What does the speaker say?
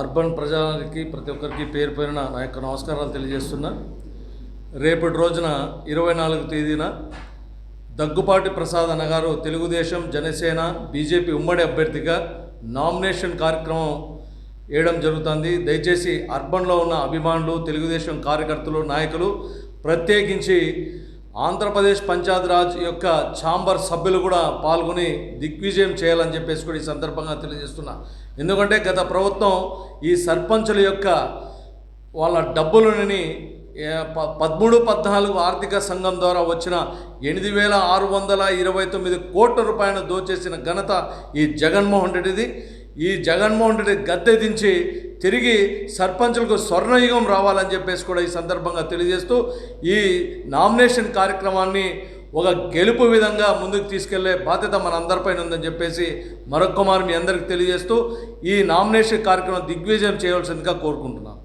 Urban ప్రజలకి ప్రతి ఒక్కరికి పేరు పేరున నా యొక్క నమస్కారాలు తెలియజేస్తున్నా. రేపటి రోజున ఇరవై నాలుగు తేదీన దగ్గుపాటి ప్రసాద్ అన్నగారు తెలుగుదేశం జనసేన బీజేపీ ఉమ్మడి అభ్యర్థిగా నామినేషన్ కార్యక్రమం వేయడం జరుగుతుంది. దయచేసి అర్బన్లో ఉన్న అభిమానులు తెలుగుదేశం కార్యకర్తలు నాయకులు ప్రత్యేకించి ఆంధ్రప్రదేశ్ పంచాయతీరాజ్ యొక్క ఛాంబర్ సభ్యులు కూడా పాల్గొని దిగ్విజయం చేయాలని చెప్పేసి కూడా ఈ సందర్భంగా తెలియజేస్తున్నా. ఎందుకంటే గత ప్రభుత్వం ఈ సర్పంచుల యొక్క వాళ్ళ డబ్బులని ప- పదమూడు పద్నాలుగు ఆర్థిక సంఘం ద్వారా వచ్చిన ఎనిమిది వేల ఆరు వందల ఇరవై తొమ్మిది కోట్ల రూపాయలు దోచేసిన ఘనత ఈ జగన్మోహన్ రెడ్డిది. ఈ జగన్మోహన్ రెడ్డి గద్దె దించి తిరిగి సర్పంచులకు స్వర్ణయుగం రావాలని చెప్పేసి కూడా ఈ సందర్భంగా తెలియజేస్తూ ఈ నామినేషన్ కార్యక్రమాన్ని ఒక గెలుపు విధంగా ముందుకు తీసుకెళ్ళే బాధ్యత మనందరిపైన ఉందని చెప్పేసి మరొక మీ అందరికి తెలియజేస్తూ ఈ నామినేషన్ కార్యక్రమం దిగ్విజయం చేయవలసిందిగా కోరుకుంటున్నాను.